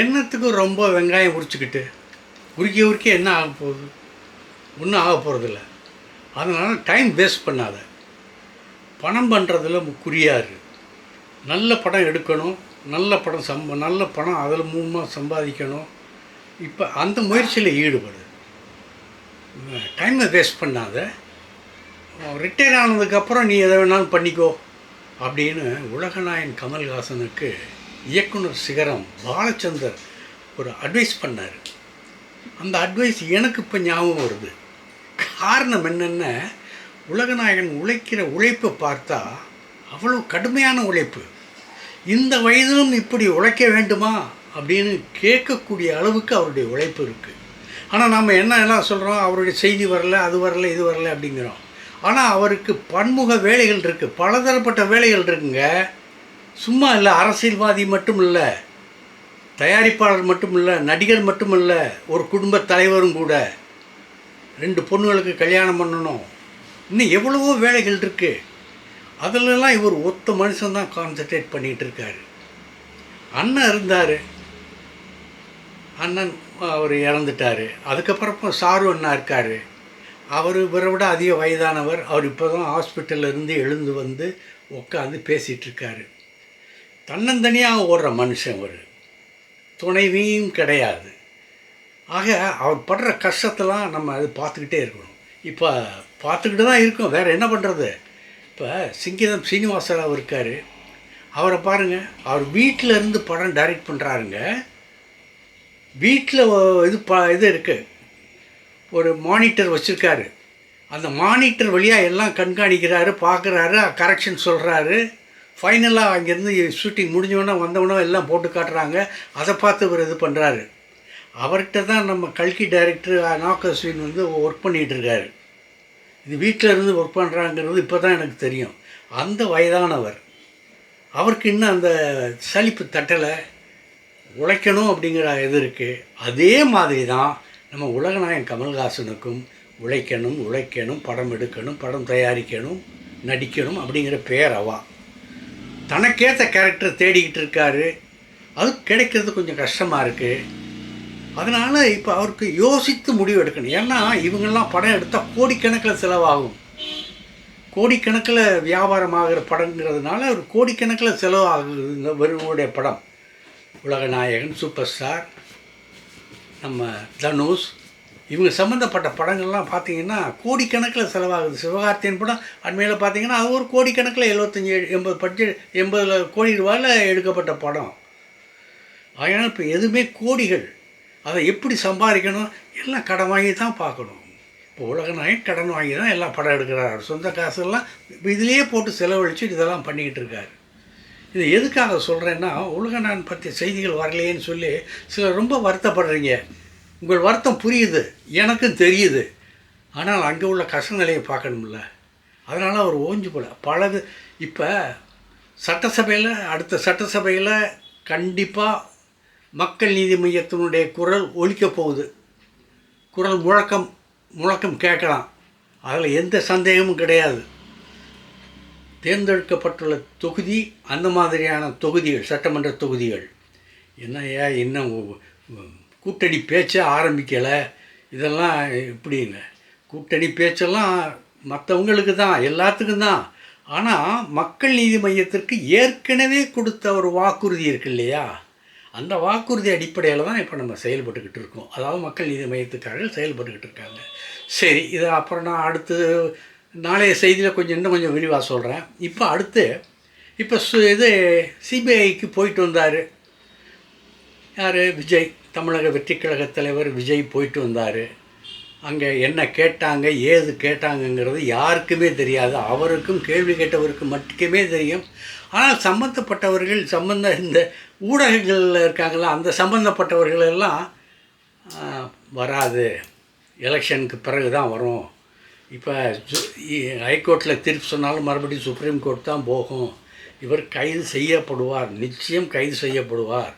என்னத்துக்கு ரொம்ப வெங்காயம் உரிச்சுக்கிட்டு உருக்கி உருக்கி என்ன ஆக போகுது? ஒன்றும் ஆக போகிறதில்ல அதனால் டைம் வேஸ்ட் பண்ணாத. பணம் பண்ணுறதுல குறியாரு. நல்ல படம் எடுக்கணும். நல்ல படம் சம்ப நல்ல பணம் அதில் மூலமாக சம்பாதிக்கணும். இப்போ அந்த முயற்சியில் ஈடுபடு. டைமை வேஸ்ட் பண்ணாத. ரிட்டையர் ஆனதுக்கப்புறம் நீ எதை வேணாலும் பண்ணிக்கோ. அப்படின்னு உலகநாயன் கமல்ஹாசனுக்கு இயக்குனர் சிகரம் பாலச்சந்தர் ஒரு அட்வைஸ் பண்ணார். அந்த அட்வைஸ் எனக்கு இப்போ ஞாபகம் வருது. காரணம் என்னென்ன உலகநாயகன் உழைக்கிற உழைப்பை பார்த்தா அவ்வளோ கடுமையான உழைப்பு. இந்த வயதிலும் இப்படி உழைக்க வேண்டுமா அப்படின்னு கேட்கக்கூடிய அளவுக்கு அவருடைய உழைப்பு இருக்குது ஆனால் நம்ம என்ன எல்லாம் சொல்கிறோம் அவருடைய செய்தி வரல அது வரல இது வரல அப்படிங்கிறோம். ஆனால் அவருக்கு பன்முக வேலைகள் இருக்குது பலதரப்பட்ட வேலைகள் இருக்குங்க. சும்மா இல்லை அரசியல்வாதி மட்டும் இல்லை தயாரிப்பாளர் மட்டும் இல்லை நடிகர் மட்டும் இல்லை ஒரு குடும்ப தலைவரும் கூட ரெண்டு பொண்ணுகளுக்கு கல்யாணம் பண்ணணும். இன்னும் எவ்வளவோ வேலைகள் இருக்குது அதிலெல்லாம் இவர் ஒத்த மனுஷன் தான் கான்சன்ட்ரேட் பண்ணிகிட்டு இருக்காரு. அண்ணன் இருந்தார். அண்ணன் அவர் இறந்துட்டார். அதுக்கப்புறம் சாரு அண்ணா இருக்கார். அவர் இவரை விட அதிக வயதானவர். அவர் இப்போ தான் ஹாஸ்பிட்டலில் இருந்து எழுந்து வந்து உட்காந்து பேசிகிட்டு இருக்காரு. தன்னந்தனியாக ஓடுற மனுஷன் ஒரு துணைவியும் கிடையாது. ஆக அவர் படுற கஷ்டத்தெல்லாம் நம்ம அது பார்த்துக்கிட்டே இருக்கணும். இப்போ பார்த்துக்கிட்டு தான் இருக்கோம். வேறு என்ன பண்ணுறது இப்போ சிங்கிதம் சீனிவாசராவ் இருக்கார். அவரை பாருங்கள் அவர் வீட்டில் இருந்து படம் டைரக்ட் பண்ணுறாருங்க வீட்டில் இது ப இது இருக்குது ஒரு மானிட்டர் வச்சுருக்காரு. அந்த மானிட்டர் வழியாக எல்லாம் கண்காணிக்கிறாரு பார்க்குறாரு கரெக்ஷன் சொல்கிறாரு ஃபைனலாக அங்கேருந்து ஷூட்டிங் முடிஞ்சவொடனே வந்தவொடனே எல்லாம் போட்டு காட்டுறாங்க. அதை பார்த்து இவர் இது பண்ணுறாரு அவர்கிட்ட தான் நம்ம கல்கி டைரக்டர் நாகஸ்வின் வந்து ஒர்க் பண்ணிகிட்ருக்காரு இது வீட்டில் இருந்து ஒர்க் பண்ணுறாங்கிறது இப்போ தான் எனக்கு தெரியும். அந்த வயதானவர். அவருக்கு இன்னும் அந்த சலிப்பு தட்டலை. உழைக்கணும் அப்படிங்கிற இது இருக்குது அதே மாதிரி தான் நம்ம உலகநாயகன் கமல்ஹாசனுக்கும் உழைக்கணும் உழைக்கணும் படம் எடுக்கணும் படம் தயாரிக்கணும் நடிக்கணும் அப்படிங்கிற பேர் அவா. தனக்கேற்ற கேரக்டர் தேடிக்கிட்டு இருக்காரு. அது கிடைக்கிறது கொஞ்சம் கஷ்டமாக இருக்குது அதனால் இப்போ அவருக்கு யோசித்து முடிவு எடுக்கணும். ஏன்னா இவங்கெல்லாம் படம் எடுத்தால் கோடிக்கணக்கில் செலவாகும். கோடிக்கணக்கில் வியாபாரமாகிற படங்கிறதுனால ஒரு கோடிக்கணக்கில் செலவாகுது வருவோடைய வருவனுடைய படம். உலகநாயகன் சூப்பர் ஸ்டார் நம்ம தனுஷ் இவங்க சம்மந்தப்பட்ட படங்கள்லாம் பார்த்தீங்கன்னா கோடிக்கணக்கில் செலவாகுது. சிவகார்த்தியன் படம் அண்மையில் பார்த்தீங்கன்னா அது ஒரு கோடிக்கணக்கில் எழுபத்தஞ்சி எண்பது பட்ஜெட் எண்பது கோடி ரூபாயில் எடுக்கப்பட்ட படம். அதனால் இப்போ எதுவுமே கோடிகள். அதை எப்படி சம்பாதிக்கணும்? எல்லாம் கடன் வாங்கி தான் பார்க்கணும். இப்போ உலக உலகநாயகன் கடன் வாங்கி தான் எல்லாம் படம் எடுக்கிறார். சொந்த காசெல்லாம் இப்போ இதுலேயே போட்டு செலவழித்து இதெல்லாம் பண்ணிக்கிட்டு இருக்காரு. இது எதுக்காக சொல்கிறேன்னா உலக நான் பற்றிய செய்திகள் வரலையேன்னு சொல்லி சிலர் ரொம்ப வருத்தப்படுறீங்க. உங்கள் வருத்தம் புரியுது எனக்கும் தெரியுது. ஆனால் அங்கே உள்ள கஷ்ட நிலையை பார்க்கணும்ல. அதனால் அவர் ஓஞ்சு போல. பலது இப்போ சட்டசபையில் அடுத்த சட்டசபையில் கண்டிப்பாக மக்கள் நீதி மையத்தினுடைய குரல் ஒழிக்கப் போகுது. குரல் முழக்கம் முழக்கம் கேட்கலாம். அதில் எந்த சந்தேகமும் கிடையாது. தேர்ந்தெடுக்கப்பட்டுள்ள தொகுதி அந்த மாதிரியான தொகுதிகள் சட்டமன்ற தொகுதிகள். என்னையா இன்னும் கூட்டணி பேச்சே ஆரம்பிக்கலை. இதெல்லாம் இப்படிங்க கூட்டணி பேச்செல்லாம் மற்றவங்களுக்கு தான் எல்லாத்துக்கும் தான். ஆனால் மக்கள் நீதி மையத்திற்கு ஏற்கனவே கொடுத்த ஒரு வாக்குறுதி இருக்கு இல்லையா? அந்த வாக்குறுதி அடிப்படையில் தான் இப்போ நம்ம செயல்பட்டுக்கிட்டு இருக்கோம். அதாவது மக்கள் நீதி மையத்துக்காக செயல்பட்டுக்கிட்டு இருக்காங்க. சரி இதை அப்புறம் நான் அடுத்து நாளைய செய்தியில் கொஞ்சம் இன்னும் கொஞ்சம் விரிவாக சொல்கிறேன் இப்போ அடுத்து இப்போ சு இது சிபிஐக்கு போயிட்டு வந்தார். யார்? விஜய். தமிழக வெற்றி கழக தலைவர் விஜய் போயிட்டு வந்தார். அங்கே என்ன கேட்டாங்க ஏது கேட்டாங்கங்கிறது யாருக்குமே தெரியாது. அவருக்கும் கேள்வி கேட்டவருக்கு மட்டுமே தெரியும். ஆனால் சம்மந்தப்பட்டவர்கள் சம்பந்த இந்த ஊடகங்களில் இருக்காங்களா அந்த சம்மந்தப்பட்டவர்கள் எல்லாம் வராது. எலெக்ஷனுக்கு பிறகு தான் வரும். இப்போ ஹைகோர்ட்டில் தீர்ப்பு சொன்னாலும் மறுபடியும் சுப்ரீம் கோர்ட் தான் போகும். இவர் கைது செய்யப்படுவார். நிச்சயம் கைது செய்யப்படுவார்.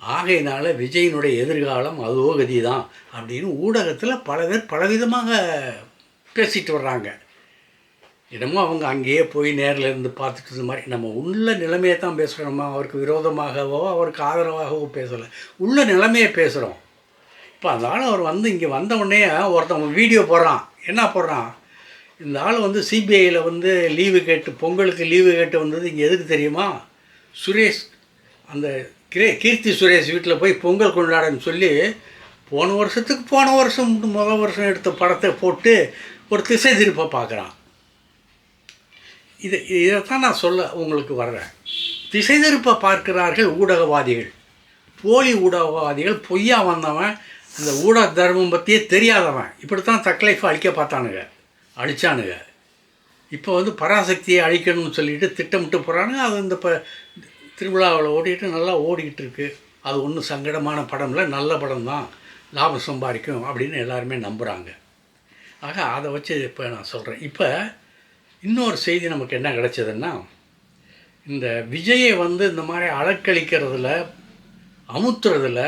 ஆகையினால விஜயினுடைய எதிர்காலம் அதோ கதி தான் அப்படின்னு ஊடகத்தில் பல பேர் பலவிதமாக பேசிட்டு வர்றாங்க. என்னமோ அவங்க அங்கேயே போய் நேரில் இருந்து பார்த்துட்டு இருந்த மாதிரி. நம்ம உள்ள நிலைமையை தான் பேசுகிறோமா அவருக்கு விரோதமாகவோ அவருக்கு ஆதரவாகவோ பேசலை. உள்ள நிலைமையை பேசுகிறோம் இப்போ அந்த ஆள் அவர் வந்து இங்கே வந்த உடனே வீடியோ போடுறான். என்ன போடுறான்? இந்த ஆள் வந்து சிபிஐயில் வந்து லீவு கேட்டு பொங்கலுக்கு லீவு கேட்டு வந்தது இங்கே எதுக்கு தெரியுமா? சுரேஷ். அந்த கிரே கீர்த்தி சுரேஷ் வீட்டில் போய் பொங்கல் கொண்டாடன்னு சொல்லி போன வருஷத்துக்கு போன வருஷம் முதல் வருஷம் எடுத்த படத்தை போட்டு ஒரு திசை திருப்ப பார்க்குறான் இது இதைத்தான் நான் சொல்ல உங்களுக்கு வர்றேன். திசை திருப்ப பார்க்கிறார்கள் ஊடகவாதிகள். போலி ஊடகவாதிகள் பொய்யா வந்தவன் அந்த ஊடக தர்மம் பற்றியே தெரியாதவன். இப்படித்தான் தக்லைஃபை அழிக்க பார்த்தானுங்க அழிச்சானுங்க. இப்போ வந்து பராசக்தியை அழிக்கணும்னு சொல்லிட்டு திட்டமிட்டு போகிறானுங்க அது இந்த இப்போ திருவிழாவில் ஓடிட்டு நல்லா ஓடிக்கிட்டு இருக்கு அது ஒன்றும் சங்கடமான படம் இல்லை நல்ல படம் தான். லாபம் சம்பாதிக்கும் அப்படின்னு எல்லாருமே நம்புகிறாங்க ஆக அதை வச்சு இப்போ நான் சொல்கிறேன் இப்போ இன்னொரு செய்தி நமக்கு என்ன கிடச்சதுன்னா இந்த விஜயை வந்து இந்த மாதிரி அலக்களிக்கிறதுல அமுத்துறதுல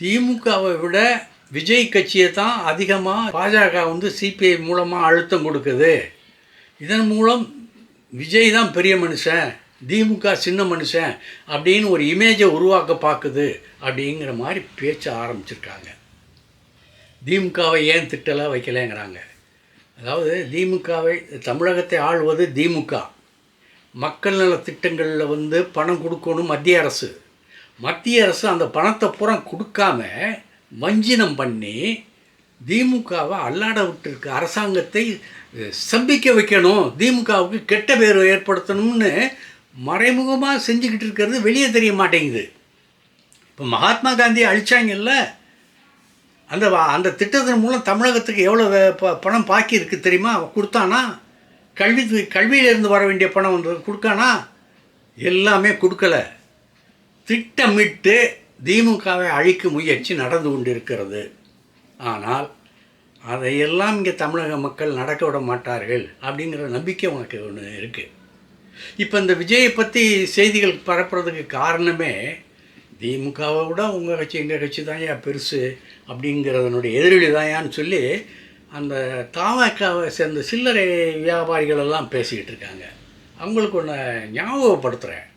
திமுகவை விட விஜய் கட்சியை தான் அதிகமாக பாஜக வந்து சிபிஐ மூலமாக அழுத்தம் கொடுக்குது. இதன் மூலம் விஜய் தான் பெரிய மனுஷன். திமுக சின்ன மனுஷன் அப்படின்னு ஒரு இமேஜை உருவாக்க பார்க்குது அப்படிங்கிற மாதிரி பேச்ச ஆரம்பிச்சிருக்காங்க. திமுகவை ஏன் திட்டலை வைக்கலைங்கிறாங்க. அதாவது திமுகவை தமிழகத்தை ஆள்வது திமுக. மக்கள் நல திட்டங்களில் வந்து பணம் கொடுக்கணும் மத்திய அரசு. மத்திய அரசு அந்த பணத்தை பூரா கொடுக்காம வஞ்சினம் பண்ணி திமுகவை அல்லாட விட்டுருக்கு. அரசாங்கத்தை சம்பிக்க வைக்கணும். திமுகவுக்கு கெட்ட பேர் ஏற்படுத்தணும்னு மறைமுகமாக செஞ்சுக்கிட்டு இருக்கிறது வெளியே தெரிய மாட்டேங்குது. இப்போ மகாத்மா காந்தியை அழிச்சாங்கல்ல அந்த அந்த திட்டத்தின் மூலம் தமிழகத்துக்கு எவ்வளோ ப- பணம் பாக்கி இருக்குது தெரியுமா? கொடுத்தானா? கல்வி கல்வியிலேருந்து வர வேண்டிய பணம் வந்து கொடுக்கானா? எல்லாமே கொடுக்கல. திட்டமிட்டு திமுகவை அழிக்கும் முயற்சி நடந்து கொண்டிருக்கிறது. ஆனால் அதையெல்லாம் இங்கே தமிழக மக்கள் நடக்க விட மாட்டார்கள் அப்படிங்கிற நம்பிக்கை உனக்கு ஒன்று இருக்குது இப்போ இந்த விஜயை பற்றி செய்திகள் பரப்புறதுக்கு காரணமே திமுகவை விட உங்கள் கட்சி எங்கள் கட்சி தான் ஏன் பெருசு அப்படிங்கிறதனுடைய எதிரொலி தாயான்னு சொல்லி அந்த தாவக்காவை சேர்ந்த சில்லறை வியாபாரிகள் எல்லாம் பேசிக்கிட்டு இருக்காங்க. அவங்களுக்கு ஒன்று ஞாபகப்படுத்துகிறேன்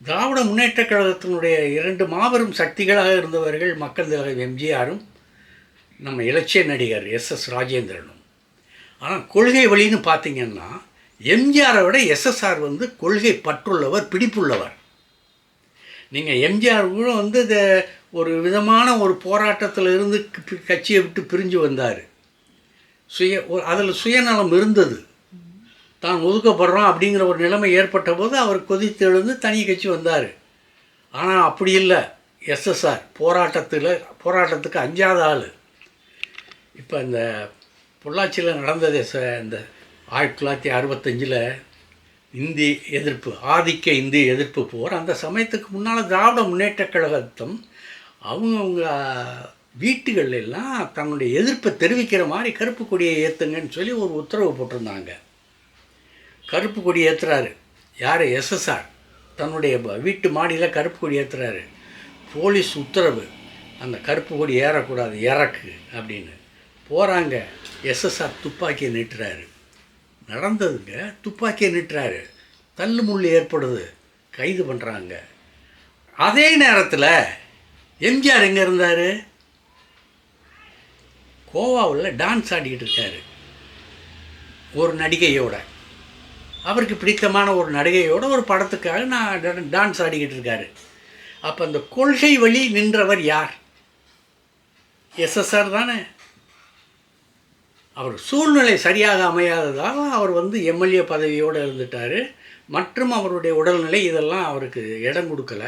திராவிட முன்னேற்றக் கழகத்தினுடைய இரண்டு மாபெரும் சக்திகளாக இருந்தவர்கள் மக்கள் தலைவர் எம்ஜிஆரும் நம்ம இலட்சிய நடிகர் எஸ் எஸ் ராஜேந்திரனும். ஆனால் கொள்கை வழின்னு பார்த்தீங்கன்னா எம்ஜிஆரை விட எஸ்எஸ்ஆர் வந்து கொள்கை பற்றுள்ளவர் பிடிப்புள்ளவர். நீங்கள் எம்ஜிஆர் கூட வந்து இந்த ஒரு விதமான ஒரு போராட்டத்தில் இருந்து கட்சியை விட்டு பிரிஞ்சு வந்தார். சுய அதில் சுயநலம் இருந்தது. தான் ஒதுக்கப்படுறோம் அப்படிங்கிற ஒரு நிலைமை ஏற்பட்ட போது அவர் கொதித்து எழுந்து தனி கட்சி வந்தார். ஆனால் அப்படி இல்லை. எஸ்எஸ்ஆர் போராட்டத்தில் போராட்டத்துக்கு அஞ்சாத ஆள். இப்போ இந்த பொள்ளாச்சியில் நடந்தது ச- இந்த ஆயிரத்தி தொள்ளாயிரத்தி அறுபத்தஞ்சில் இந்தி எதிர்ப்பு ஆதிக்க இந்தி எதிர்ப்பு போர் அந்த சமயத்துக்கு முன்னால் திராவிட முன்னேற்ற கழகத்தம் அவங்கவுங்க வீட்டுகள்ல எல்லாம் தன்னுடைய எதிர்ப்பை தெரிவிக்கிற மாதிரி கருப்பு கொடியை ஏற்றுங்கன்னு சொல்லி ஒரு உத்தரவு போட்டிருந்தாங்க. கருப்பு கொடி ஏற்றுறாரு யார்? எஸ்எஸ்ஆர். தன்னுடைய வீட்டு மாடியில் கருப்பு கொடி ஏற்றுறாரு போலீஸ் உத்தரவு. அந்த கருப்பு கொடி ஏறக்கூடாது இறக்கு அப்படின்னு. போகிறாங்க எஸ்எஸ்ஆர் துப்பாக்கியை நீட்டுறாரு. நடந்ததுங்க. துப்பாக்கியை நிட்டுறாரு தள்ளுமுள்ளு ஏற்படுது. கைது பண்ணுறாங்க அதே நேரத்தில் எம்ஜிஆர் எங்கே இருந்தார்? கோவாவில் டான்ஸ் ஆடிக்கிட்டு இருக்காரு. ஒரு நடிகையோட. அவருக்கு பிடித்தமான ஒரு நடிகையோட ஒரு படத்துக்காக நான் டான்ஸ் ஆடிக்கிட்டு இருக்காரு. அப்போ அந்த கொள்கை வழி நின்றவர் யார்? எஸ்எஸ்ஆர் தானே. அவர் சூழ்நிலை சரியாக அமையாததால் அவர் வந்து எம்எல்ஏ பதவியோடு இருந்துட்டார். மற்றும் அவருடைய உடல்நிலை இதெல்லாம் அவருக்கு இடம் கொடுக்கல.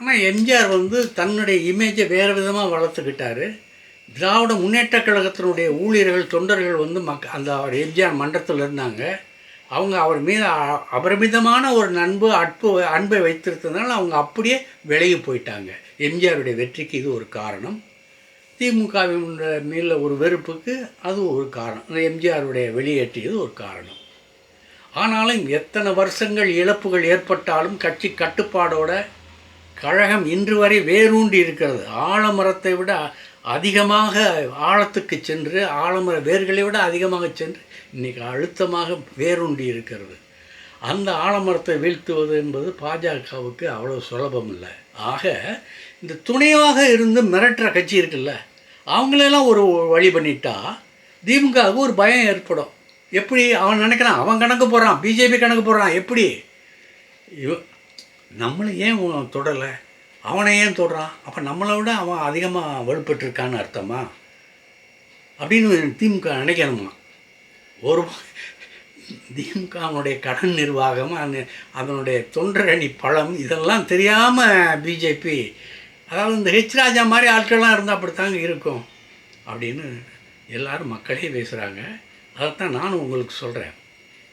ஆனால் எம்ஜிஆர் வந்து தன்னுடைய இமேஜை வேறு விதமாக வளர்த்துக்கிட்டாரு. திராவிட முன்னேற்றக் கழகத்தினுடைய ஊழியர்கள் தொண்டர்கள் வந்து மக் அந்த அவர் எம்ஜிஆர் மன்றத்தில் இருந்தாங்க. அவங்க அவர் மீது அபரிமிதமான ஒரு நண்பு அட்பு அன்பை வைத்திருந்ததுனால அவங்க அப்படியே விலகி போயிட்டாங்க. எம்ஜிஆருடைய வெற்றிக்கு இது ஒரு காரணம். திமுகவின் மேல ஒரு வெறுப்புக்கு அது ஒரு காரணம். எம்ஜிஆருடைய வெளியேற்றியது ஒரு காரணம். ஆனாலும் எத்தனை வருஷங்கள் இழப்புகள் ஏற்பட்டாலும் கட்சி கட்டுப்பாடோட கழகம் இன்று வரை வேரூண்டி இருக்கிறது. ஆலமரத்தை விட அதிகமாக ஆழத்துக்கு சென்று ஆழமர வேர்களை விட அதிகமாக சென்று இன்றைக்கி அழுத்தமாக வேரூண்டி இருக்கிறது. அந்த ஆலமரத்தை வீழ்த்துவது என்பது பாஜகவுக்கு அவ்வளோ சுலபம் இல்லை. ஆக இந்த துணையாக இருந்து மிரட்டுற கட்சி இருக்குல்ல. அவங்களெல்லாம் ஒரு வழி பண்ணிட்டா திமுகவுக்கு ஒரு பயம் ஏற்படும். எப்படி அவன் நினைக்கிறான் அவன் கணக்கு போடுறான் பிஜேபி கணக்கு போடுறான் எப்படி? இவ நம்மளை ஏன் தொடலை? அவனை ஏன் தொடுறான்? அப்போ நம்மளை விட அவன் அதிகமாக வலுப்பட்டுருக்கான்னு அர்த்தமா? அப்படின்னு திமுக நினைக்கணுமா? ஒரு திமுகவுடைய கடன் நிர்வாகம் அந்த அதனுடைய தொண்டரணி பழம் இதெல்லாம் தெரியாமல் பிஜேபி அதாவது இந்த ஹெச் ராஜா மாதிரி ஆட்கள்லாம் இருந்தால் அப்படித்தாங்க இருக்கும். அப்படின்னு எல்லாரும் மக்களே பேசுகிறாங்க அதைத்தான் நானும் உங்களுக்கு சொல்கிறேன்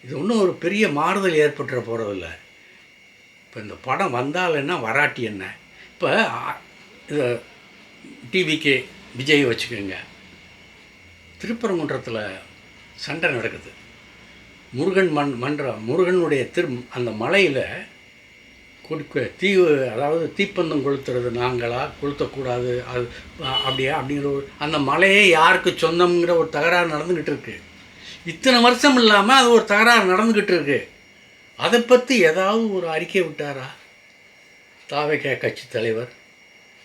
இது ஒன்றும் ஒரு பெரிய மாறுதல் ஏற்பட்டுற போகிறதில்ல இப்போ இந்த படம் வந்தால் என்ன வராட்டி என்ன? இப்போ இது டிவிக்கு விஜய் வச்சுக்கோங்க. திருப்பரங்குன்றத்தில் சண்டை நடக்குது. முருகன் மண் மன்றம் முருகனுடைய திரு அந்த மலையில் கொடுக்க தீ அதாவது தீப்பந்தம் கொளுத்துறது நாங்களா? கொளுத்தக்கூடாது. அது அப்படியா? அப்படிங்கிற ஒரு அந்த மலையே யாருக்கு சொந்தம்ங்கிற ஒரு தகராறு நடந்துக்கிட்டு இருக்கு. இத்தனை வருஷம் இல்லாமல் அது ஒரு தகராறு நடந்துக்கிட்டு இருக்கு. அதை பற்றி ஏதாவது ஒரு அறிக்கை விட்டாரா? தாவேக கட்சி தலைவர்.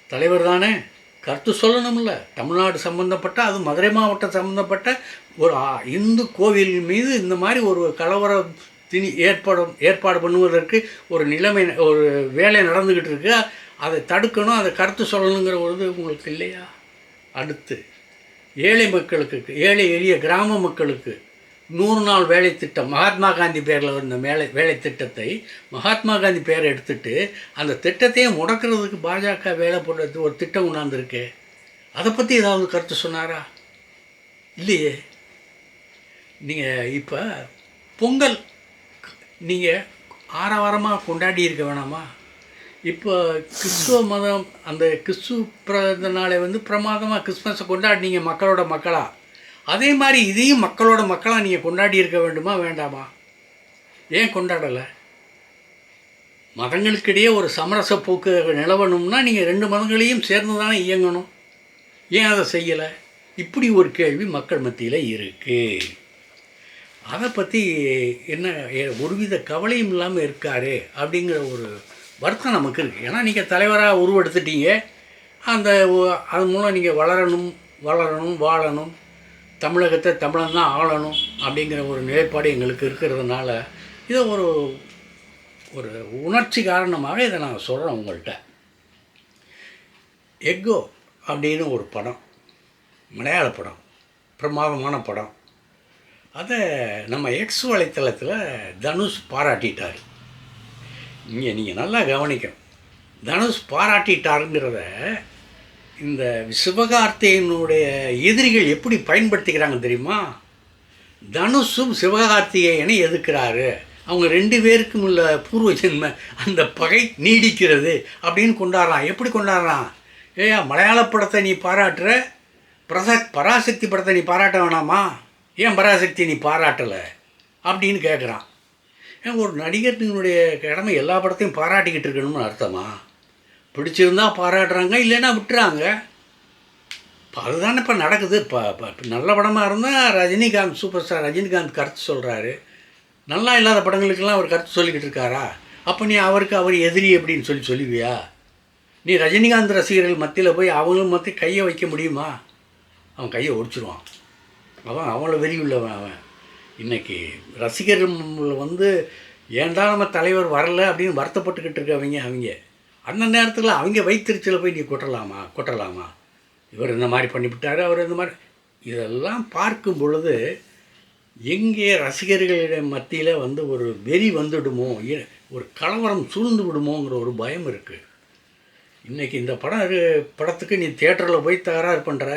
தலைவர் தானே. கருத்து சொல்லணும்ல. தமிழ்நாடு சம்பந்தப்பட்ட அது மதுரை மாவட்டம் சம்பந்தப்பட்ட ஒரு இந்து கோவில் மீது இந்த மாதிரி ஒரு கலவரம் திணி ஏற்பாடும் ஏற்பாடு பண்ணுவதற்கு ஒரு நிலைமை ஒரு வேலை நடந்துக்கிட்டு இருக்கு. அதை தடுக்கணும் அதை கருத்து சொல்லணுங்கிற ஒரு இது உங்களுக்கு இல்லையா? அடுத்து ஏழை மக்களுக்கு ஏழை எளிய கிராம மக்களுக்கு நூறு நாள் வேலை திட்டம் மகாத்மா காந்தி பேரில் வந்த வேலை வேலை திட்டத்தை மகாத்மா காந்தி பேரை எடுத்துட்டு அந்த திட்டத்தையே முடக்கிறதுக்கு பாஜக வேலை போடுறது ஒரு திட்டம் கொண்டாந்துருக்கு அதை பற்றி ஏதாவது கருத்து சொன்னாரா? இல்லையே. நீங்கள் இப்போ பொங்கல் நீங்கள் ஆரவாரமாக கொண்டாடி இருக்க வேணாமா? இப்போ கிறிஸ்துவ மதம் அந்த கிறிஸ்து பிறந்த நாளை வந்து பிரமாதமாக கிறிஸ்மஸை கொண்டாடினீங்க மக்களோட மக்களாக அதே மாதிரி இதையும் மக்களோட மக்களாக நீங்கள் கொண்டாடி இருக்க வேண்டுமா வேண்டாமா? ஏன் கொண்டாடலை? மதங்களுக்கிடையே ஒரு சமரச போக்கு நிலவணும்னா நீங்கள் ரெண்டு மதங்களையும் சேர்ந்து தானே இயங்கணும். ஏன் அதை செய்யலை? இப்படி ஒரு கேள்வி மக்கள் மத்தியில் இருக்குது அதை பற்றி என்ன ஏ- ஒருவித கவலையும் இல்லாமல் இருக்காரு அப்படிங்கிற ஒரு வருத்தம் நமக்கு இருக்குது ஏன்னா நீங்கள் தலைவராக உருவெடுத்துட்டீங்க. அந்த அது மூலம் நீங்கள் வளரணும் வளரணும் வாழணும். தமிழகத்தை தமிழன் தான் ஆளணும் அப்படிங்கிற ஒரு நிலைப்பாடு எங்களுக்கு இருக்கிறதுனால இதை ஒரு ஒரு உணர்ச்சி காரணமாக இதை நான் சொல்கிறேன் உங்கள்கிட்ட எக்கோ அப்படின்னு ஒரு படம் மலையாள படம் பிரமாதமான படம். அதை நம்ம எக்ஸ் வலைத்தளத்தில் தனுஷ் பாராட்டிட்டார். இங்கே நீங்கள் நல்லா கவனிக்கணும். தனுஷ் பாராட்டிட்டாருங்கிறத இந்த சிவகார்த்திகையினுடைய எதிரிகள் எப்படி பயன்படுத்திக்கிறாங்க தெரியுமா? தனுஷும் சிவகார்த்திகேயனை எதுக்குறாரு அவங்க ரெண்டு பேருக்கும் உள்ள பூர்வ ஜென்ம அந்த பகை நீடிக்கிறது அப்படின்னு கொண்டாடுறான். எப்படி கொண்டாடுறான்? ஏயா மலையாள படத்தை நீ பாராட்டுற? பிரச பராசக்தி படத்தை நீ பாராட்ட வேணாமா? ஏன் பராசக்தி நீ பாராட்டலை? அப்படின்னு கேட்குறான் ஏன் ஒரு நடிகர்னுடைய கடமை எல்லா படத்தையும் பாராட்டிக்கிட்டு இருக்கணும்னு அர்த்தமா? பிடிச்சிருந்தா பாராட்டுறாங்க இல்லைன்னா விட்டுறாங்க. இப்போ அதுதானே இப்போ நடக்குது. இப்போ இப்போ நல்ல படமாக இருந்தால் ரஜினிகாந்த் சூப்பர் ஸ்டார் ரஜினிகாந்த் கருத்து சொல்கிறாரு நல்லா இல்லாத படங்களுக்கெல்லாம் அவர் கருத்து சொல்லிக்கிட்டு இருக்காரா? அப்போ நீ அவருக்கு அவர் எதிரி அப்படின்னு சொல்லி சொல்லுவியா? நீ ரஜினிகாந்த் ரசிகர்கள் மத்தியில் போய் அவங்களும் மத்திய கையை வைக்க முடியுமா? அவன் கையை ஒடிச்சிருவான். அவன் அவ்வளோ வெறி உள்ளவன் அவன் இன்றைக்கி ரசிகர் வந்து ஏன்டா நம்ம தலைவர் வரல அப்படின்னு வருத்தப்பட்டுக்கிட்டு இருக்கவங்க அவங்க. அந்த நேரத்தில் அவங்க வைத்திருச்சில் போய் நீ கொட்டலாமா? கொட்டலாமா? இவர் இந்த மாதிரி பண்ணிவிட்டார் அவர் இந்த மாதிரி. இதெல்லாம் பார்க்கும் பொழுது எங்கே ரசிகர்களிடம் மத்தியில் வந்து ஒரு வெறி வந்துடுமோ ஒரு கலவரம் சூழ்ந்து விடுமோங்கிற ஒரு பயம் இருக்குது இன்றைக்கி இந்த படம் இரு- படத்துக்கு நீ தேட்டரில் போய் தகராறு பண்ணுற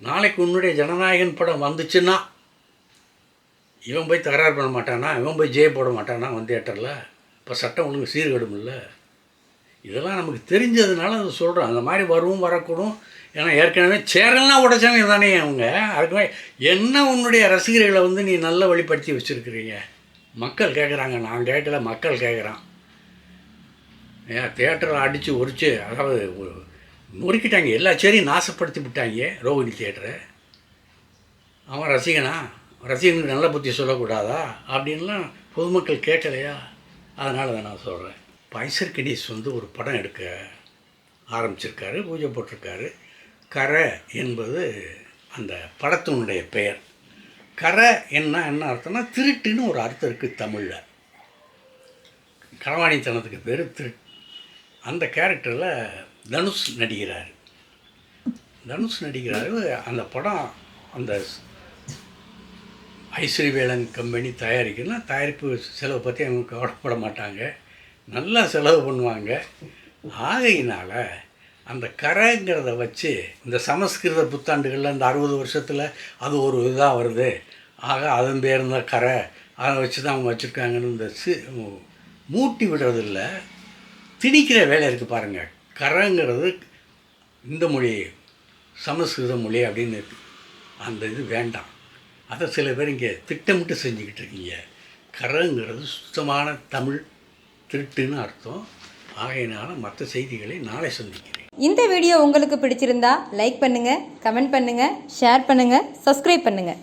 நாளைக்கு உன்னுடைய ஜனநாயகன் படம் வந்துச்சுன்னா இவன் போய் தகராறு பண்ண மாட்டானா? இவன் போய் ஜெய போட மாட்டானா வந்து தேட்டரில் இப்போ சட்டம் ஒழுங்கு சீர்கெடும் இல்லை. இதெல்லாம் நமக்கு தெரிஞ்சதுனால அதை சொல்கிறோம் அந்த மாதிரி வரவும் வரக்கூடும். ஏன்னா ஏற்கனவே சேரல்லாம் உடைச்சாங்க தானே அவங்க. அதுக்குமே என்ன உன்னுடைய ரசிகர்களை வந்து நீ நல்ல வழிப்படுத்தி வச்சுருக்கிறீங்க? மக்கள் கேட்குறாங்க நான் கேட்கல மக்கள் கேட்குறான் ஏன் தேட்டரில் அடித்து உரிச்சு அதாவது நொறுக்கிட்டாங்க. எல்லா சேரையும் நாசப்படுத்தி விட்டாங்க ரோகிணி தேட்டரை அவன் ரசிகனா? ரசிகனுக்கு நல்ல புத்தி சொல்லக்கூடாதா? அப்படின்லாம் பொதுமக்கள் கேட்கலையா அதனால தான் நான் சொல்கிறேன் பைசர் கணேஷ் வந்து ஒரு படம் எடுக்க ஆரம்பிச்சிருக்காரு பூஜை போட்டிருக்காரு. கரை என்பது அந்த படத்தினுடைய பெயர். கரை என்ன என்ன அர்த்தம்னா திருட்டுன்னு ஒரு அர்த்தம் இருக்குது தமிழில். களவாணித்தனத்துக்கு பேர் திருட். அந்த கேரக்டரில் தனுஷ் நடிக்கிறார். தனுஷ் நடிக்கிறாரு அந்த படம் அந்த ஐஸ்வரிவேலன் கம்பெனி தயாரிக்குன்னா தயாரிப்பு செலவு பற்றி அவங்க கவலைப்பட மாட்டாங்க. நல்லா செலவு பண்ணுவாங்க. ஆகையினால் அந்த கரைங்கிறத வச்சு இந்த சமஸ்கிருத புத்தாண்டுகளில் இந்த அறுபது வருஷத்தில் அது ஒரு இதாக வருது. ஆக அதன் பேர் இருந்த கரை. அதை வச்சு தான் அவங்க வச்சுருக்காங்கன்னு இந்த சி மூட்டி விடுறதில்ல. திணிக்கிற வேலை இருக்குது பாருங்கள் கரங்கிறது இந்த மொழி சமஸ்கிருத மொழி அப்படின்னு அந்த இது வேண்டாம். அதை சில பேர் இங்கே திட்டமிட்டு செஞ்சுக்கிட்டு இருக்கீங்க. கரங்கிறது சுத்தமான தமிழ் திருட்டுன்னு அர்த்தம். ஆகையினால மற்ற செய்திகளை நாளை சந்திக்கிறேன். இந்த வீடியோ உங்களுக்கு பிடிச்சிருந்தா லைக் பண்ணுங்க கமெண்ட் பண்ணுங்க ஷேர் பண்ணுங்க சப்ஸ்கிரைப் பண்ணுங்க.